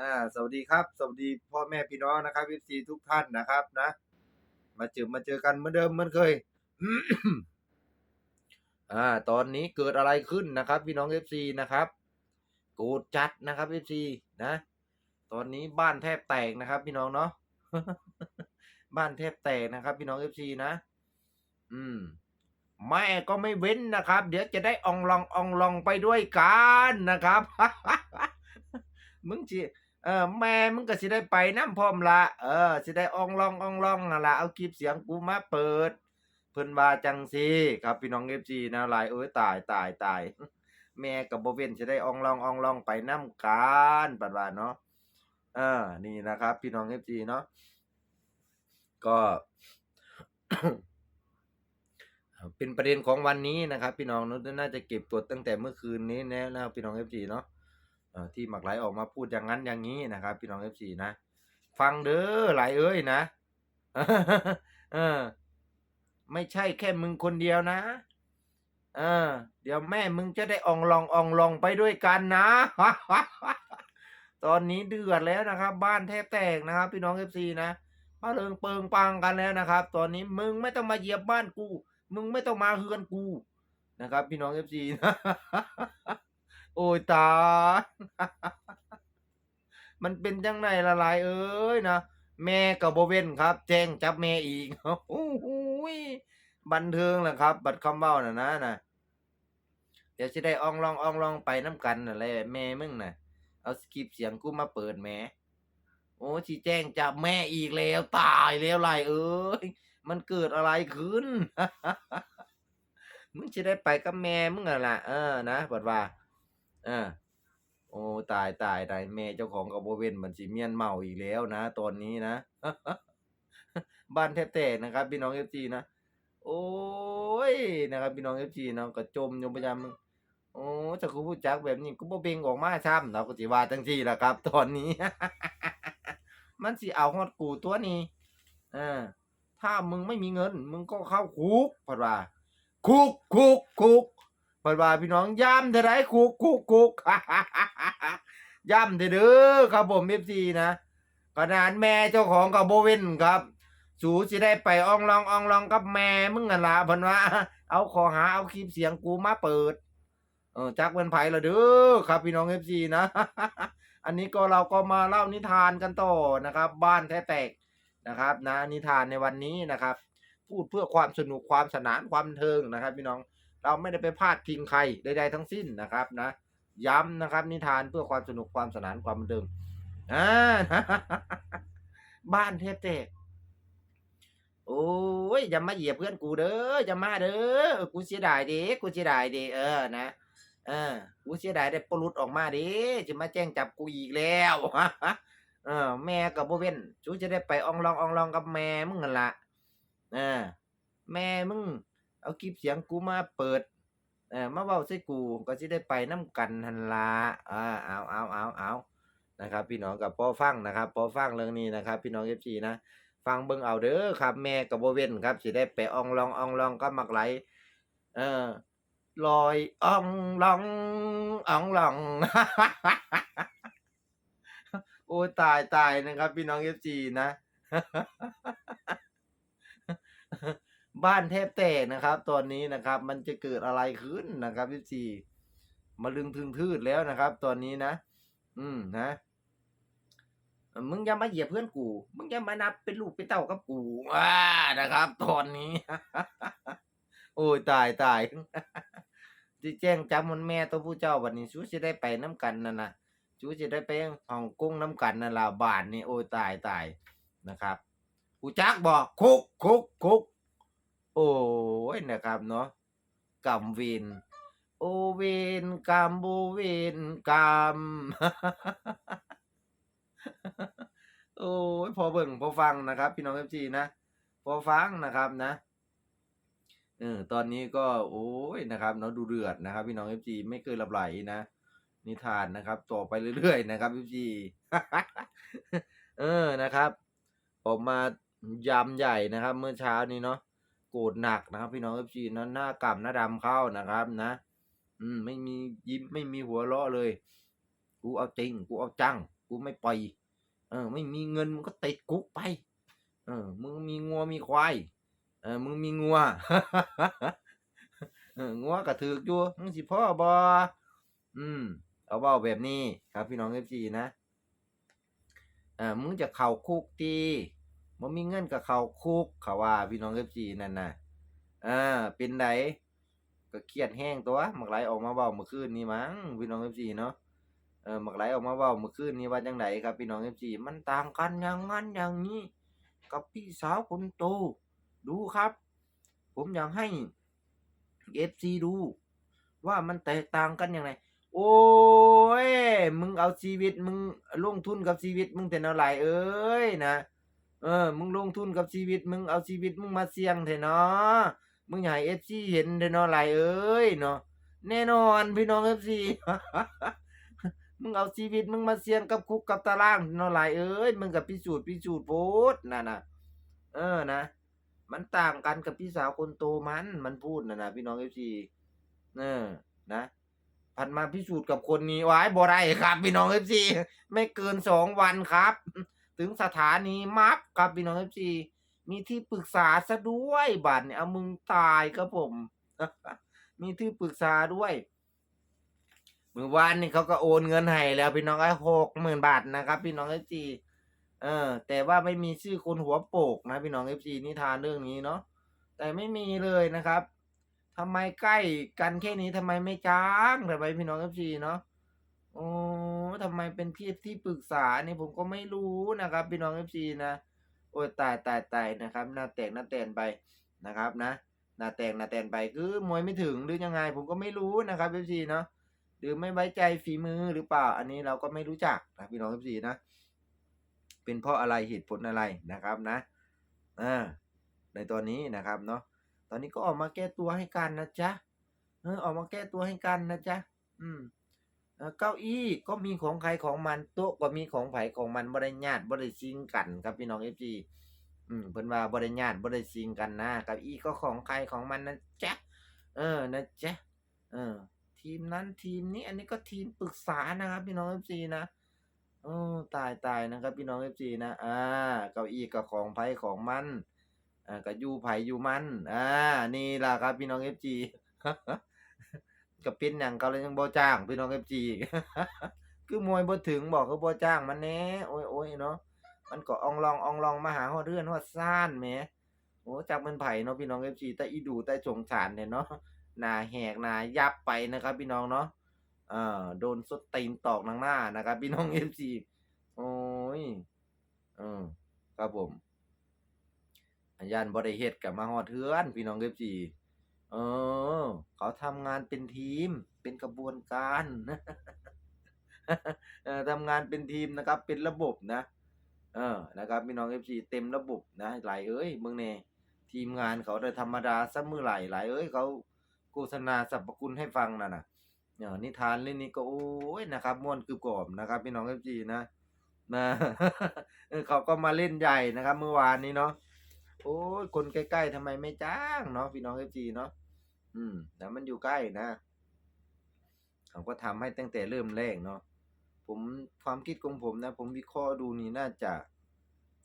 อ่าสวัสดีครับ สวัสดีพ่อแม่พี่น้องนะครับ FC ทุกท่านนะครับนะ มาเจอมาเจอกันเหมือนเดิมเหมือนเคยอ่าตอนนี้เกิดอะไรขึ้นนะครับ พี่น้อง FC นะครับโกรธจัดนะครับ FC นะ ตอนนี้บ้านแทบแตกนะครับ พี่น้องเนาะบ้านแทบแตกนะครับ พี่น้อง FC นะ อืมแม่ก็ไม่เว้นนะครับ เดี๋ยวจะได้อองลองอองลองไปด้วยกันนะครับ มึงจิ เออแม่มึงก็สิได้ไปน้ำพร้อมละเออสิได้อองลองอองลองนั่นละเอาคลิปเสียงกูมาเปิด เพิ่นว่าจังซีครับพี่น้อง FG นะหลายเอ้ยตายตายตายแม่กับโบเวนสิได้อองลองอองลองไปน้ำกันปัดว่าเนาะเออนี่นะครับ พี่น้อง FG เนาะก็เป็นประเด็นของวันนี้นะครับ พี่น้องน่าจะเก็บกดตั้งแต่เมื่อคืนนี้แล้วนะพี่น้อง FG เนาะ ที่หมักไหลออกมาพูดอย่างนั้นอย่างนี้นะครับ พี่น้อง FC นะฟังเด้อไหลเอ้ยนะเออ ไม่ใช่แค่มึงคนเดียวนะ เออ เดี๋ยวแม่มึงจะได้อองลองอองลองไปด้วยกันนะตอนนี้เดือดแล้วนะครับ บ้านแทบแตกนะครับ พี่น้อง FC นะมาเริงเปิงปังกันแล้วนะครับ ตอนนี้มึงไม่ต้องมาเหยียบบ้านกู มึงไม่ต้องมาเฮือนกูนะครับ พี่น้อง FC นะ โอ้ยตาย เป็นจังไดละลายเอ้ยนะแม่กับโบเว้นครับ แจ้งจับแม่อีกโอ้โหยบันเทิงแหละครับ บัดคำเว้าน่ะนะนะเดี๋ยวสิได้อองลองอองลองไปน้ำกันนั่นแหละแม่มึงน่ะ เอาคลิปเสียงกูมาเปิดแหมโอ้สิแจ้งจับแม่อีกแล้ว ตายแล้วลายเอ้ยมันเกิดอะไรขึ้น มึงสิได้ไปกับแม่มึงอะล่ะเออนะบัดว่า เออ โอ้ตายตายตายแม่เจ้าของกับบ่เวนมันสิเมียนเมาอีกแล้วนะ ตอนนี้นะ บ้านแทบแตกนะครับ พี่น้อง FC นะโอ้ยนะครับ พี่น้อง FC เนาะก็จมยู่ประจำโอ้ถ้ากูรู้จักแบบนี้กูบ่เบงออกมาซ้ำเนาก็สิว่าจังซี่ละครับ ตอนนี้ มันสิเอาฮอดกูตัวนี้เออถ้ามึงไม่มีเงิน มึงก็เข้าคุกเพิ่นว่าคุกคุกคุก เพิ่นว่าพี่น้องย้ำเท่าไรคุกคุกคุกย้ำเด้อเด้อครับผม FC นะขนาดแม่เจ้าของก็บ่เวนครับสูสิได้ไปอองลองอองลองกับแม่มึงนั่นละพิ่นว่าเอาขอหาเอาคลิปเสียงกูมาเปิด เออจักเป็นไผ่ละเด้อครับพี่น้อง FC นะ อันนี้ก็เราก็มาเล่านิทานกันต่อนะครับ บ้านแท้แตกนะครับ นะนิทานในวันนี้นะครับ พูดเพื่อความสนุกความสนานความเทิงนะครับ พี่น้อง เราไม่ได้ไปพาดพิงใครใดๆทั้งสิ้นนะครับนะ ย้ำนะครับ นิทานเพื่อความสนุกความสนานความบันเทิงอ่าบ้านแทบแตกโอ้ยอย่ามาเหยียบเพื่อนกูเด้ออย่ามาเด้อกูเสียดายด้กูเสียดายด้เออนะเออกูเสียดายได้ปลุดออกมาด้จะมาแจ้งจับกูอีกแล้วเออ แม่กับโบเวนจูจะได้ไปอองลองอองลองกับแม่มึงนั่นล่ะเออ แม่มึง เอาคลิปเสียงกูมาเปิดเออมาเว้าใส่กูก็สิได้ไปนํกันหันล่ะอ่าเอาเอาเอาเอานะครับ พี่น้องกับพอฟังนะครับพอฟังเรื่องนี้นะครับ พี่น้อง FC นะฟังเบิ่งเอาเด้อครับ แม่ก็บ่เว้นครับสิได้ไปอองลองอองลองกับมักไหลเออลอยอ่องลองอ่องลอง โอ้ตายตายนะครับ พี่น้อง FC นะ บ้านแทบแตกนะครับ ตอนนี้นะครับ มันจะเกิดอะไรขึ้นนะครับ FC มาลึงทึงทืดแล้วนะครับ ตอนนี้นะ อืมนะมึงอย่ามาเหยียบเพื่อนกู มึงอย่ามานับเป็นลูกเป็นเต้ากับกูอ่านะครับ ตอนนี้ โอ้ยตายตายที่แจ้งจำมันแม่ตัวผู้เจ้าวันนี้ชูสิได้ไปน้ำกันนั่นนะชูสิได้ไปฮ่องกงน้ำกันนั่นละบานนี่โอ้ยตายตายนะครับกูจักบอกคุกคุกคุก โอ้ยนะครับเนาะกรรมเวนโอเวนกรรมโบเวนกรรมโอ้ยพอเบิ่งพอฟังนะครับ พี่น้อง FC นะพอฟังนะครับนะเออตอนนี้ก็โอ้ยนะครับเนาะดูเดือดนะครับ พี่น้อง FC ไม่เคยหลับไหลนะนิทานนะครับ ต่อไปเรื่อยๆนะครับ FC เออนะครับ ออกมายามใหญ่นะครับ เมื่อเช้านี้เนาะ โกรธหนักนะครับ พี่น้อง FC นะหน้ากล่ำหน้าดำเข้านะครับนะ อืมไม่มียิ้มไม่มีหัวเราะเลย กูเอาจริง กูเอาจัง กูไม่ปล่อยเออ ไม่มีเงินมึงก็ติดคุกไป เออ มึงมีงัวมีควายเออ มึงมีงัวเอองัวก็ถูกอยู่มึงสิพ่อบ่อืม เอาเว้าแบบนี้ครับพี่น้อง FC นะอ่ามึงจะเข้าคุกติ บ่มีเงินก็เข้าคุกเขาว่าพี่น้อง FC นั่นน่ะอาเป็นไดก็เครียดแรงตัวบักหลายออกมาเว้าเมื่อคืนนี้มั้งพี่น้อง FC เนาะเออบักหลายออกมาเว้าเมื่อคืนนี้ว่าจั่งใดครับพี่น้อง FC มันต่างกันอย่างงั้นอย่างงี้กับพี่สาวคนโต ดูครับ ผมอยากให้ FC ดู ว่ามันแตกต่างกันอย่างไรโอ๊ยมึงเอาชีวิตมึงลงทุนกับชีวิตมึงแท้เนาะหลายเอ้ยนะ เออ มึงลงทุนกับชีวิต มึงเอาชีวิตมึงมาเสี่ยงแท้เนาะมึงอยากให้ FC เห็นแท้เนาะหลายเอ้ยเนาะแน่นอนพี่น้อง FC มึงเอาชีวิตมึงมาเสี่ยงกับคุกกับตารางเนาะหลายเอ้ยมึงก็พิสูจน์พิสูจน์โพดนั่นนะเออนะมันต่างกันกับพี่สาวคนโตมันมันพูดน่ะนะพี่น้อง FC เออนะผัดมาพิสูจน์กับคนนี้ไว้บ่ได้ครับ พี่น้อง FC ไม่เกิน2วันครับ ถึงสถานีมับครับพี่น้อง FC มีที่ปรึกษาเสียด้วยบัดนี้เอามึงตายครับผม มีที่ปรึกษาด้วยเมื้อวานนี้เขาก็โอนเงินให้แล้วพี่น้องเอ้ย60,000บาทนะครับ พี่น้อง FC เออ แต่ว่าไม่มีชื่อคนหัวโปกนะ พี่น้อง FC นิทานเรื่องนี้เนาะแต่ไม่มีเลยนะครับทำไมใกล้กันแค่นี้ทำไมไม่จ้างทำไมพี่น้อง FC เนาะอ๋อ ทำไมเป็นที่ที่ปรึกษาเนี่ยผมก็ไม่รู้นะครับ พี่น้อง FC นะโอ๊ยตายๆๆนะครับหน้าแตกหน้าแตนไปนะครับนะหน้าแตกหน้าแตนไปคือมวยไม่ถึงหรือยังไง ผมก็ไม่รู้นะครับ FC เนาะหรือไม่ไว้ใจฝีมือหรือเปล่า อันนี้เราก็ไม่รู้จักนะพี่น้อง FC นะ เป็นเพราะอะไรเหตุผลอะไรนะครับนะอาในตอนนี้นะครับเนาะตอนนี้ก็ออกมาแก้ตัวให้กันนะจ๊ะเออออกมาแก้ตัวให้กันนะจ๊ะอืม เออเก้าอี้ก็มีของใครของมันโต๊ะก็มีของไผของมันบ่ได้ญาติบ่ได้ซิงกันครับพี่น้อง FC อืมเพิ่นว่าบ่ได้ญาติบ่ได้ซิงกันนะเก้าอี้ก็ของใครของมันนะจ๊ะเออนะจ๊ะเออ ทีมนั้นทีมนี้ อันนี้ก็ทีมปรึกษานะครับ พี่น้อง FC นะเออตายๆนะครับ พี่น้อง FC นะอ่าเก้าอี้ก็ของไผของมันอ่าก็อยู่ไผอยู่มันอ่านี่ล่ะครับพี่น้อง FC ก็เป็นหยังเขาเลยยังบ่จ้างพี่น้อง FC คือมวยบ่ถึงบอกคือบ่จ้างมันแน่โอ๊ยๆเนาะมันก็อ่ององลองมาหาฮอดเรื่อนฮอดซ่านแหมโอ้จักเป็นไผ่เนาะพี่น้อง FC แต่อีดูแต่สงสารเนี่ยเนาะหน้าแหกหน้ายับไปนะครับ พี่น้องเนาะเออโดนส้นตีนตอกทางหน้านะครับ พี่น้อง FC โอ๊ยเออครับผมอะย้านบ่ได้เฮ็ดก็มาฮอดเรือน พี่น้อง FC เออ เขาทำงานเป็นทีม เป็นกระบวนการทำงานเป็นทีมนะครับ เป็นระบบนะ เออ นะครับพี่น้อง FC เต็มระบบนะหลายเอ้ยเบิ่งแหน่ทีมงานเขาได้ธรรมดาซะมื้อไหร่หลายเอ้ยเขาโฆษณาสรรพคุณให้ฟังนั่นน่ะเออนิทานเรื่องนี้ก็โอ๊ยนะครับม่วนกึบกล่อมนะครับพี่น้อง FC นะนะเขาก็มาเล่นใหญ่นะครับ เมื่อวานนี้เนาะ โอ๊ยคนใกล้ๆทำไมไม่จ้างเนาะพี่น้อง FC เนาะอืมแต่มันอยู่ใกล้นะเขาก็ทำให้ตั้งแต่เริ่มแรกเนาะผมความคิดของผมนะ ผมวิเคราะห์ดูนี่น่าจะ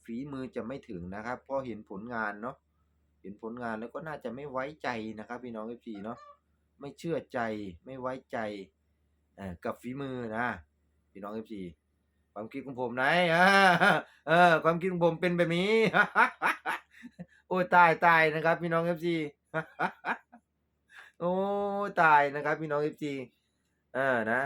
ฝีมือจะไม่ถึงนะครับเพราะเห็นผลงานเนาะเห็นผลงานแล้วก็น่าจะไม่ไว้ใจนะครับ พี่น้อง FC เนาะไม่เชื่อใจไม่ไว้ใจเอ่อกับฝีมือนะพี่น้อง FC ความคิดของผมนะอาเออความคิดของผมเป็นแบบนี้ อ๊ยตายนะครับ พี่น้องเอฟซีโอ้ตายนะครับ พี่น้องเอฟซีออนะ